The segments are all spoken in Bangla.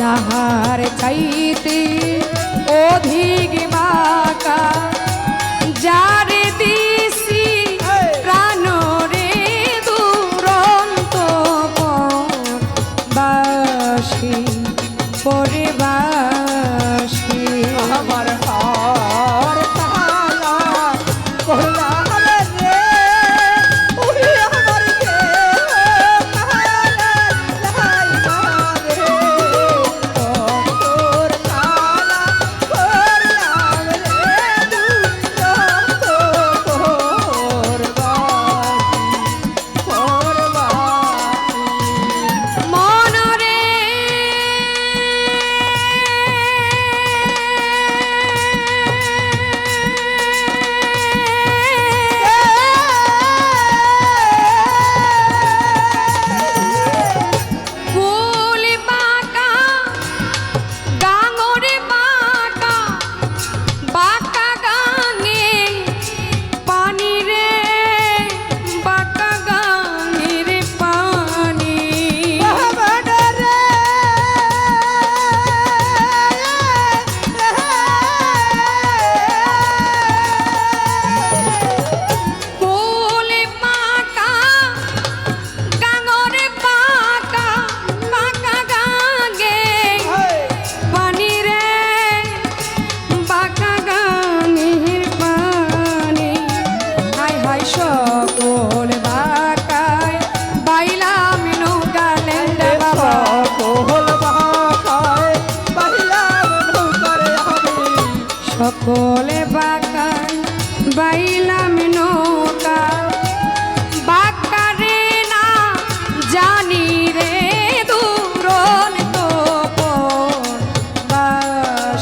তাহার চাইতে অধিক মাকা যার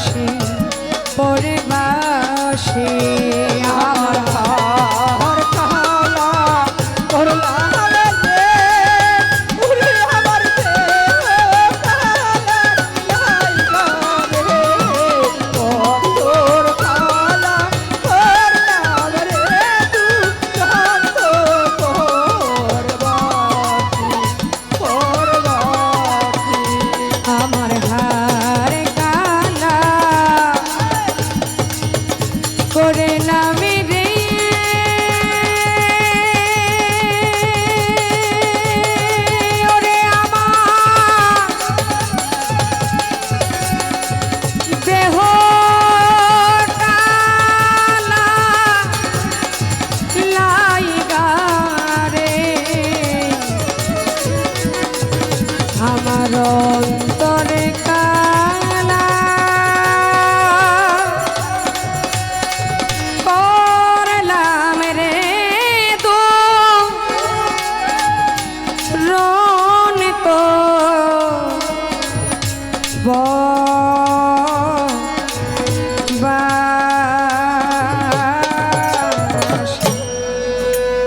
বাসি পরে বাসি